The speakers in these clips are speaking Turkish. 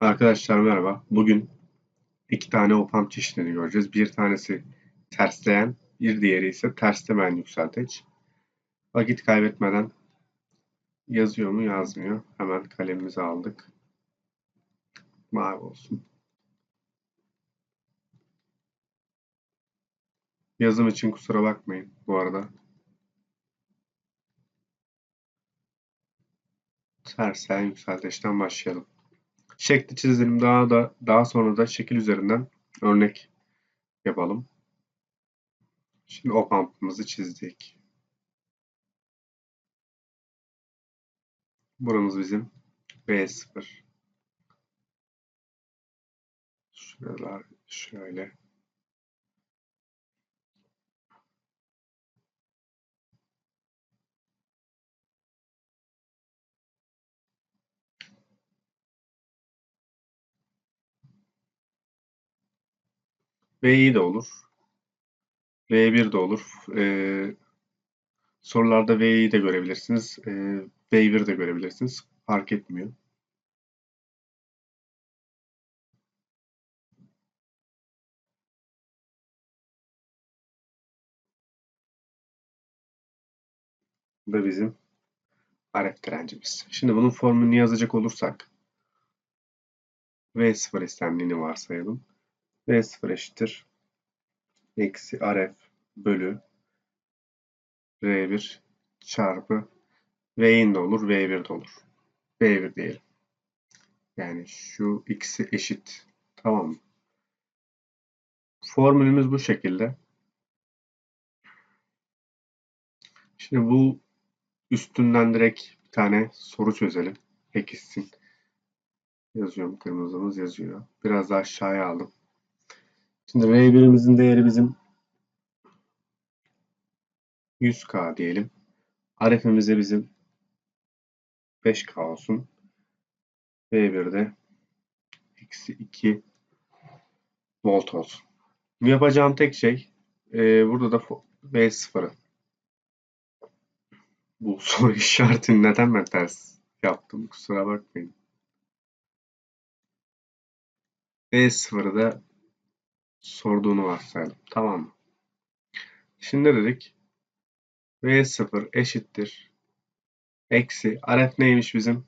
Arkadaşlar merhaba. Bugün iki tane opamp çeşidini göreceğiz. Bir tanesi tersleyen, bir diğeri ise terslemeyen yükselteç. Vakit kaybetmeden yazıyor mu yazmıyor. Hemen kalemimizi aldık. Mavi olsun. Yazım için kusura bakmayın bu arada. Tersleyen yükselteçten başlayalım. Şekli çizelim. Daha da daha sonra da şekil üzerinden örnek yapalım. Şimdi o pump'ımızı çizdik. Buramız bizim B0. Şuralar şöyle. V2 de olur. V1 de olur. Ee, sorularda V2 de görebilirsiniz. Ee, V1 de görebilirsiniz. Fark etmiyor. Bu da bizim RF direncimiz. Şimdi bunun formülünü yazacak olursak V0 istendiğini varsayalım. V0 eşittir. Eksi RF bölü R1 çarpı V'in de olur, V1 de olur. V1 diyelim. Yani şu ikisi eşit. Tamam mı? Formülümüz bu şekilde. Şimdi bu üstünden direkt bir tane soru çözelim. Pekişsin. Yazıyorum. Kırmızımız yazıyor. Biraz daha aşağıya aldım. Şimdi R1'imizin değeri bizim 100K diyelim. RF'imize bizim 5K olsun. V1'de eksi 2 volt olsun. Yapacağım tek şey e, burada da V0'ı. Bu soru işaretini neden ben ters yaptım kusura bakmayın. V0'ı da sorduğunu varsayalım. Tamam mı? Şimdi dedik V0 eşittir. Eksi RF neymiş bizim?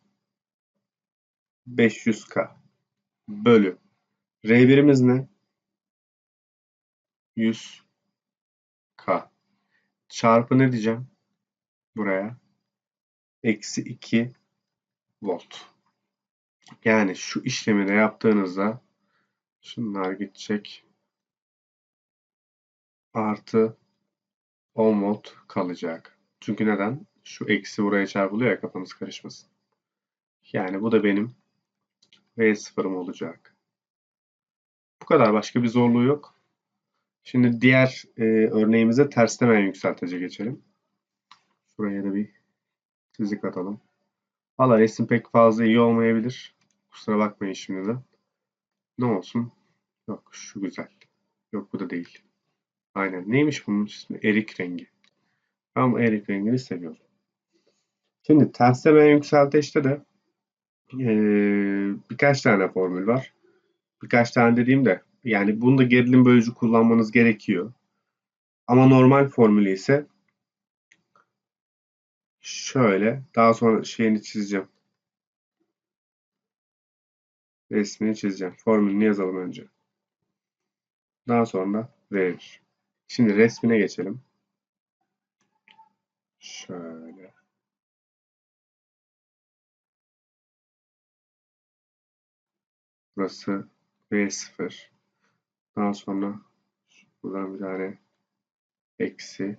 500K bölü R1'imiz ne? 100K çarpı ne diyeceğim? Buraya eksi 2 volt. Yani şu işlemi de yaptığınızda şunlar gidecek artı 10 volt kalacak. Çünkü neden? Şu eksi buraya çarpılıyor ya kafanız karışmasın. Yani bu da benim V0'ım olacak. Bu kadar. Başka bir zorluğu yok. Şimdi diğer e, örneğimize tersleme yükseltece geçelim. Şuraya da bir çizik atalım. Valla resim pek fazla iyi olmayabilir. Kusura bakmayın şimdiden. Ne olsun? Yok şu güzel. Yok bu da değil. Aynen. Neymiş bunun ismi? Erik rengi. Ben bu erik rengini seviyorum. Şimdi tersleme yükselteçte de ee, birkaç tane formül var. Birkaç tane dediğimde yani bunda gerilim bölücü kullanmanız gerekiyor. Ama normal formülü ise şöyle daha sonra şeyini çizeceğim. Resmini çizeceğim. Formülünü yazalım önce. Daha sonra verir. Şimdi resmine geçelim. Şöyle. Burası V0. Daha sonra buradan bir tane eksi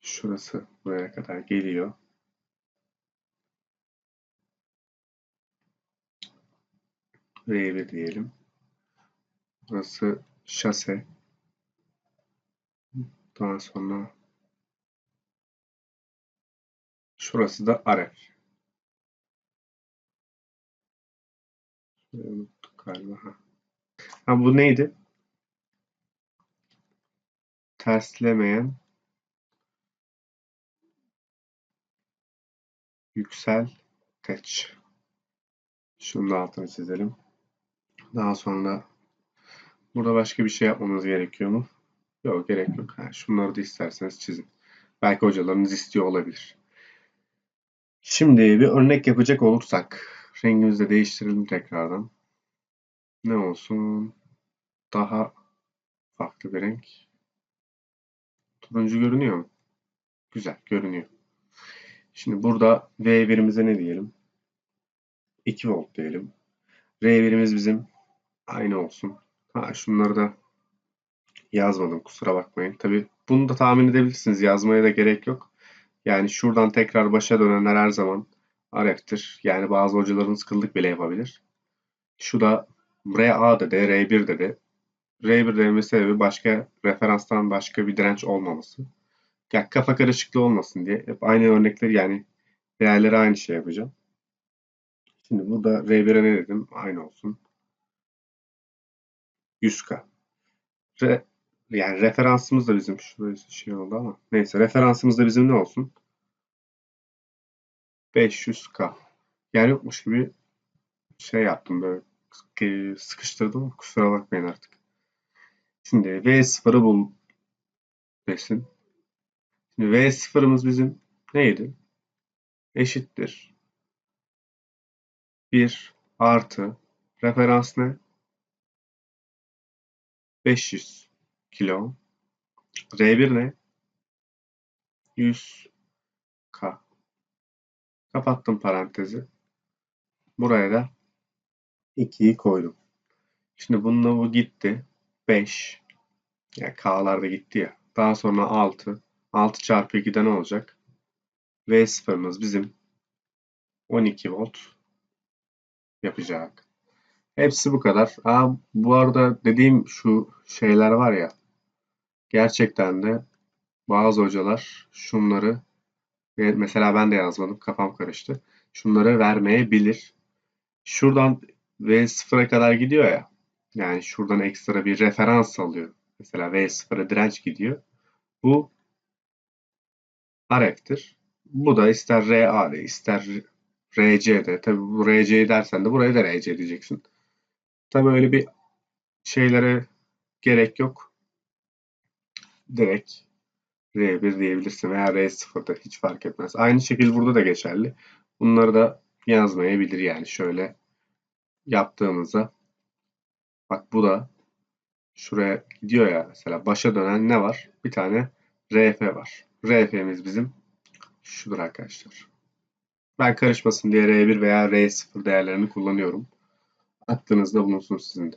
şurası buraya kadar geliyor. V1 diyelim. Burası şase. Daha sonra şurası da. Unuttuk galiba. Ha. ha bu neydi? Terslemeyen yüksel teç. Şunu da altını çizelim. Daha sonra burada başka bir şey yapmamız gerekiyor mu? Yok gerek yok. Ha, şunları da isterseniz çizin. Belki hocalarınız istiyor olabilir. Şimdi bir örnek yapacak olursak rengimizi de değiştirelim tekrardan. Ne olsun? Daha farklı bir renk. Turuncu görünüyor mu? Güzel görünüyor. Şimdi burada V1'imize ne diyelim? 2 volt diyelim. R1'imiz bizim aynı olsun. Ha şunları da yazmadım kusura bakmayın. Tabi bunu da tahmin edebilirsiniz. Yazmaya da gerek yok. Yani şuradan tekrar başa dönenler her zaman RF'tir. Yani bazı hocalarınız kıllık bile yapabilir. Şu da RA dedi, R1 dedi. R1 deme sebebi başka referanstan başka bir direnç olmaması. Ya kafa karışıklığı olmasın diye hep aynı örnekleri yani değerleri aynı şey yapacağım. Şimdi burada R1'e ne dedim? Aynı olsun. 100K. Re, yani referansımız da bizim şurada şey oldu ama neyse referansımız da bizim ne olsun? 500K. Yani yokmuş gibi şey yaptım böyle sıkıştırdım kusura bakmayın artık. Şimdi V0'ı bul desin. Şimdi V0'ımız bizim neydi? Eşittir. 1 artı referans ne? 500 kilo. R1 ne? 100 K. Kapattım parantezi. Buraya da 2'yi koydum. Şimdi bununla bu gitti. 5. Yani K'lar da gitti ya. Daha sonra 6. 6 çarpı 2'de ne olacak? V sıfırımız bizim 12 volt yapacak. Hepsi bu kadar. Aa, bu arada dediğim şu şeyler var ya gerçekten de bazı hocalar şunları mesela ben de yazmadım kafam karıştı. Şunları vermeyebilir. Şuradan V0'a kadar gidiyor ya. Yani şuradan ekstra bir referans alıyor. Mesela V0'a direnç gidiyor. Bu RF'tir. Bu da ister RA'de ister RC'de. Tabi bu RC dersen de buraya da RC diyeceksin. Tabi öyle bir şeylere gerek yok. Direkt R1 diyebilirsin veya R0'da hiç fark etmez. Aynı şekilde burada da geçerli. Bunları da yazmayabilir yani şöyle yaptığımızda bak bu da şuraya gidiyor ya mesela başa dönen ne var? Bir tane RF var. RF'miz bizim şudur arkadaşlar. Ben karışmasın diye R1 veya R0 değerlerini kullanıyorum. Aklınızda bulunsun sizin de.